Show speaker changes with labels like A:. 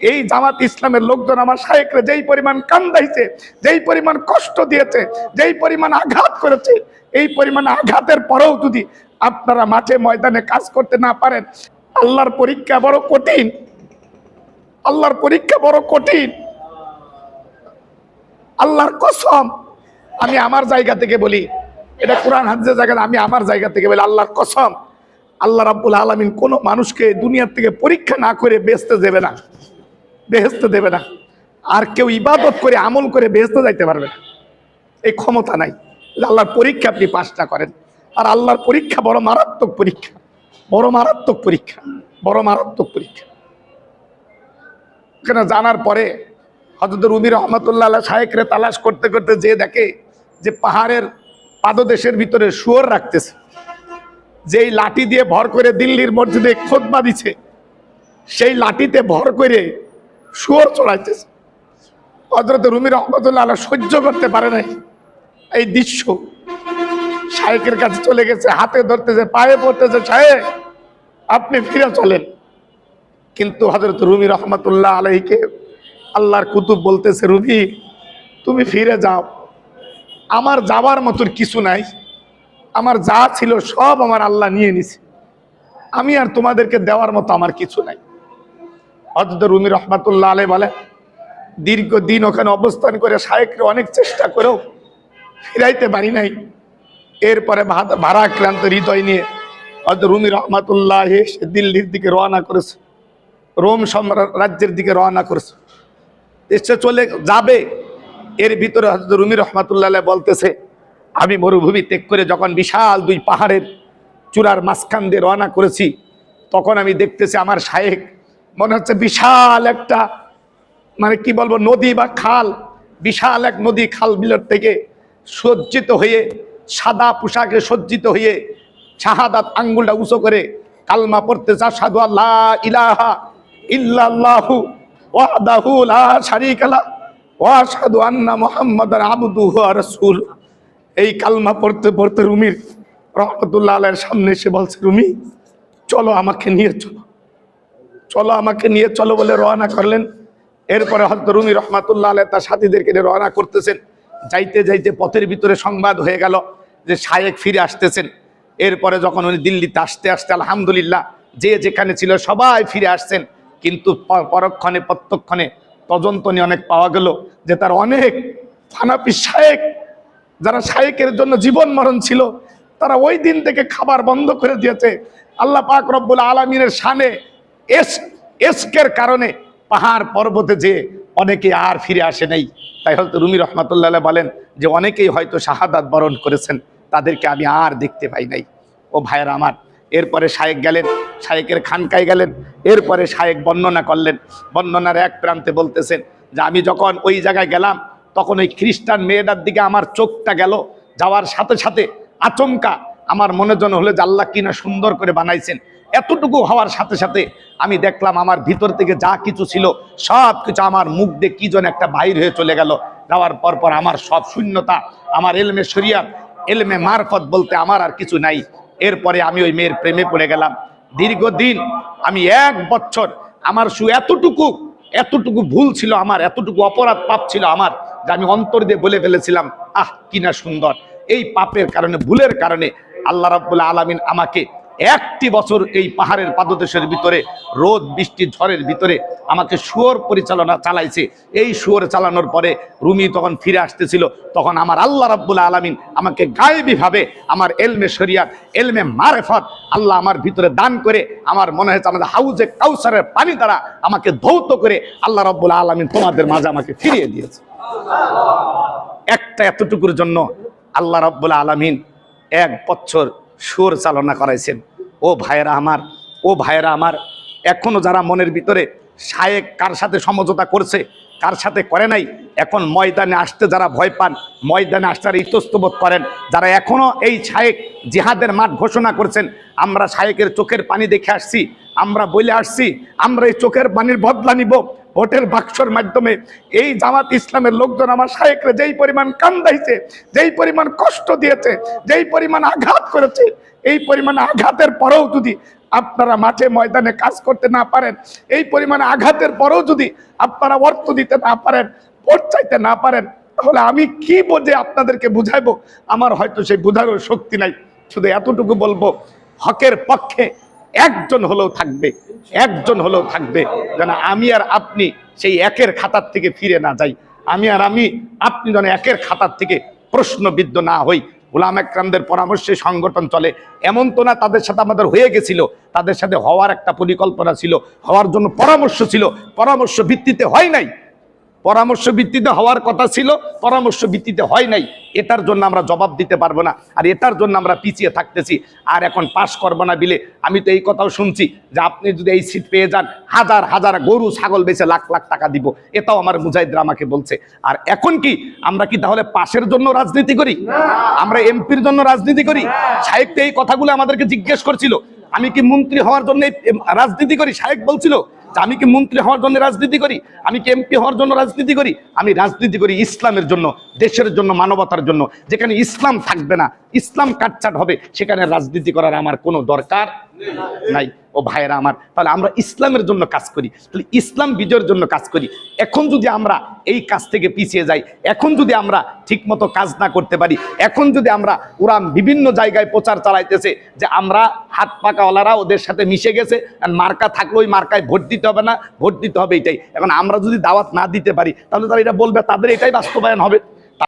A: এই জামাত ইসলামের লোকজন আমার শায়েকরে যেই পরিমাণ কান্দাইছে, যেই পরিমাণ কষ্ট দিয়েছে, যেই পরিমাণ আঘাত করেছে, এই পরিমাণ আঘাতের পরেও যদি আপনারা মাঠে ময়দানে কাজ করতে না পারেন, আল্লাহর পরীক্ষা বড় কঠিন। আল্লাহর পরীক্ষা বড় কঠিন। আল্লাহর কসম। আমি আমার জায়গা থেকে বলি, এটা কোরআন হাদিসের জায়গা আমি আমার জায়গা থেকে বলি, আল্লাহর কসম। আল্লাহ রাব্বুল আলামিন কোনো মানুষকে দুনিয়ার থেকে পরীক্ষা না করে বেচতে দেবে না। বেহেস্তে দেবে না। আর কেউ ইবাদত করে, আমল করে বেহেস্তে যাইতে পারবে না। এই ক্ষমতা নাই। আল্লাহর পরীক্ষা আপনি পাশটা করেন। আর আল্লাহর পরীক্ষা বড় মারাত্মক পরীক্ষা। বড় মারাত্মক পরীক্ষা। বড় মারাত্মক পরীক্ষা। কেন জানার পরে হজরত রুমি রহমতুল্লাহ শাহেকরে তালাশ করতে করতে যে দেখে যে পাহাড়ের পাদদেশের ভিতরে শুয়োর রাখতেছে, যেই লাঠি দিয়ে ভর করে দিল্লির মসজিদে খোদবা দিছে, সেই লাঠিতে ভর করে শুয়োর চড়াইতেছে। হজরত রুমি রহমতুল্লাহ আল্লাহ সহ্য করতে পারে নাই। এই দৃশ্য শাহেকের কাছে চলে গেছে, হাতে ধরতেছে, পায়ে পড়তেছে শাহেক আপনি ফিরে চলেন। কিন্তু হজরত রুমি রহমতুল্লাহ আলহীকে আল্লাহর কুতুব বলতেছে, রুমি, তুমি ফিরে যাও। আমার যাওয়ার মতন কিছু নাই। আমার যা ছিল সব আমার আল্লাহ নিয়ে নিছে। আমি আর তোমাদেরকে দেওয়ার মতো আমার কিছু নাই। হজরত রুমি রহমাতুল্লাহ আলে বলে, দীর্ঘদিন ওখানে অবস্থান করে শায়েকরে অনেক চেষ্টা করেও ফিরাইতে পারি নাই। এরপরে ভারাক্রান্ত হৃদয় নিয়ে হয়তো রুমি রহমাতুল্লাহ এসে দিল্লির দিকে রওনা করেছে। রোম রাজ্যের দিকে রওনা করেছে। এসে চলে যাবে। এর ভিতরে হজরত রুমি রহমাতুল্লাহ বলতেছে, আমি মরুভূমি ত্যাগ করে যখন বিশাল দুই পাহাড়ের চূড়ার মাঝখান দিয়ে রওনা করেছি, তখন আমি দেখতেছি আমার শায়েক মনে হচ্ছে বিশাল একটা মানে কি বলব, নদী বা খাল, বিশাল এক নদী খাল বিলের থেকে সজ্জিত হয়ে, সাদা পোশাকে সজ্জিত হয়ে, শাহাদাত আঙ্গুলটা উঁচু করে কালমা পড়তে চা সাধু আল্লাহ ইলাহা ইল্লাল্লাহু ওয়াহদাহু লা শারীকা লা ওয়া আশহাদু আন্না মুহাম্মাদান আবদুহু ওয়া রাসূল এই কালমা পড়তে পড়তে রুমির রহমতুল্লাহ আলাইয়ের সামনে এসে বলছে, রুমি, চলো আমাকে নিয়ে চলো। চলো আমাকে নিয়ে চলো বলে রওনা করলেন। এরপরে হয়তো রুমি রহমাতুল্লাহ আলাই তার সাথীদেরকে নিয়ে রওনা করতেছেন। যাইতে যাইতে পথের ভিতরে সংবাদ হয়ে গেল যে শায়েক ফিরে আসতেছেন। এরপরে যখন উনি দিল্লিতে আসতে আসতে আলহামদুলিল্লাহ যে যেখানে ছিল সবাই ফিরে আসছেন। কিন্তু পরক্ষণে, প্রত্যক্ষণে তদন্ত নিয়ে অনেক পাওয়া গেল যে তার অনেক ফানাপি শায়েক, যারা শায়েকের জন্য জীবন মরণ ছিল, তারা ওই দিন থেকে খাবার বন্ধ করে দিয়েছে। আল্লাহ পাক রব্বুল আলমিনের শানে এস, এসকের কারণে পাহাড় পর্বতে যে অনেকে আর ফিরে আসে নাই। তাই হয়তো রুমি রহমাতুল্লাহ বলেন যে অনেকেই হয়তো শাহাদাত বরণ করেছেন, তাদেরকে আমি আর দেখতে পাই নাই। ও ভাইয়ের আমার, এরপরে শায়েক গেলেন, শায়েকের খানকায় গেলেন, এরপরে শায়েক বর্ণনা করলেন। বর্ণনার এক প্রান্তে বলতেছেন যে আমি যখন ওই জায়গায় গেলাম, তখন ওই খ্রিস্টান মেয়েটার দিকে আমার চোখটা গেল, যাওয়ার সাথে সাথে আচমকা আমার মনে জন হলো যে আল্লাহ কিনা সুন্দর করে বানাইছেন। এতটুকু হওয়ার সাথে সাথে আমি দেখলাম আমার ভিতর থেকে যা কিছু ছিল, সব কিছু আমার মুখ দিয়ে কি যেন একটা বাইর হয়ে চলে গেল। যাওয়ার পর পর আমার সব শূন্যতা, আমার এলমে শরিয়াত, এলমে মারফত বলতে আমার আর কিছু নাই। এরপরে আমি ওই মেয়ের প্রেমে পড়ে গেলাম। দীর্ঘদিন আমি এক বছর আমার শু এতটুকু এতটুকু ভুল ছিল আমার, এতটুকু অপরাধ পাপ ছিল আমার যে আমি অন্তর দিয়ে বলে ফেলেছিলাম, আহ কিনা সুন্দর। এই পাপের কারণে, ভুলের কারণে আল্লাহ রাব্বুল আলামিন আমাকে একটি বছর এই পাহাড়ের পাদদেশের ভিতরে, রোদ, বৃষ্টি, ঝড়ের ভিতরে আমাকে শুয়োর পরিচালনা চালাইছে। এই শুয়োর চালানোর পরে রুমি তখন ফিরে আসতেছিল। তখন আমার আল্লাহ রাব্বুল আলামিন আমাকে গায়েবীভাবে আমার এলমে শরিয়াত, এলমে মারেফত আল্লাহ আমার ভিতরে দান করে আমার মনে হয়েছে আমাদের হাউজে কাউসারের পানি দ্বারা আমাকে ধৌত করে আল্লাহ রাব্বুল আলামিন তোমাদের মাঝে আমাকে ফিরিয়ে দিয়েছে। একটা এতটুকুর জন্য আল্লাহ রব্বুল আলমিন এক বছর সুর চালনা করাইছেন। ও ভাইয়েরা আমার, ও ভাইয়েরা আমার এখনও যারা মনের ভিতরে শায়েক কার সাথে সমঝোতা করছে, কার সাথে করে নাই, এখন ময়দানে আসতে যারা ভয় পান, ময়দানে আসতে ইতস্তবোধ করেন, যারা এখনও এই শায়েক জিহাদের মাঠ ঘোষণা করছেন, আমরা শায়েকের চোখের পানি দেখে আসছি, আমরা বলে আসছি, আমরা এই চোখের পানির বদলা নিব, ভোটের বাক্সর মাধ্যমে এই জামাত ইসলামের লোকজন আমার শায়েকরে যেই পরিমাণ কান্দাইছে, যেই পরিমাণ কষ্ট দিয়েছে, যেই পরিমাণ আঘাত করেছে এই পরিমাণ আঘাতের পরেও যদি আপনারা মাঠে ময়দানে কাজ করতে না পারেন, এই পরিমাণে আঘাতের পরেও যদি আপনারা অর্থ দিতে না পারেন, ভোট চাইতে না পারেন, তাহলে আমি কি বোঝে আপনাদেরকে বুঝাইবো? আমার হয়তো সেই বোঝারও শক্তি নাই। শুধু এতটুকু বলব, হকের পক্ষে একজন হলেও থাকবে, একজন হলেও থাকবে, যেন আমি আর আপনি সেই একের খাতার থেকে ফিরে না যাই। আমি আর আমি, আপনি যেন একের খাতার থেকে প্রশ্নবিদ্ধ না হই। গোলাম একরামদের পরামর্শে সংগঠন চলে। এমন তো না তাদের সাথে আমাদের হয়ে গেছিল, তাদের সাথে হওয়ার একটা পরিকল্পনা ছিল, হওয়ার জন্য পরামর্শ ছিল, পরামর্শ ভিত্তিতে হয় নাই। পরামর্শ ভিত্তিতে হওয়ার কথা ছিল পরামর্শ ভিত্তিতে হয় নাই। এটার জন্য আমরা জবাব দিতে পারব না। আর এটার জন্য আমরা পিছিয়ে থাকতেছি। আর এখন পাশ করব না বিলে। আমি তো এই কথাও শুনছি যে আপনি যদি এই সিট পেয়ে যান হাজার হাজার গরু ছাগল বেচে লাখ লাখ টাকা দিব। এটাও আমার মুজাহিদরা আমাকে বলছে। আর এখন কি আমরা কি তাহলে পাশের জন্য রাজনীতি করি? আমরা এমপির জন্য রাজনীতি করি? সাহেব তো এই কথাগুলো আমাদেরকে জিজ্ঞেস করছিল। আমি কি মন্ত্রী হওয়ার জন্য রাজনীতি করি? সাহেব বলছিল আমি কি মন্ত্রী হওয়ার জন্য রাজনীতি করি? আমি কি এমপি হওয়ার জন্য রাজনীতি করি? আমি রাজনীতি করি ইসলামের জন্য, দেশের জন্য, মানবতার জন্য। যেখানে ইসলাম থাকবে না, ইসলাম কাটছাট হবে, সেখানে রাজনীতি করার আমার কোনো দরকার নাই। ও ভাইয়েরা আমার, তাহলে আমরা ইসলামের জন্য কাজ করি, তাহলে ইসলাম বিজয়ের জন্য কাজ করি। এখন যদি আমরা এই কাজ থেকে পিছিয়ে যাই, এখন যদি আমরা ঠিকমতো কাজ না করতে পারি, এখন যদি আমরা ওরা বিভিন্ন জায়গায় প্রচার চালাইতেছে যে আমরা হাত পাকাওয়ালারা ওদের সাথে মিশে গেছে, আর মার্কা থাকলে ওই মার্কায় ভোট দিতে হবে না, ভোট দিতে হবে এটাই। এখন আমরা যদি দাওয়াত না দিতে পারি, তাহলে তারা এটা বলবে, তাদের এটাই বাস্তবায়ন হবে।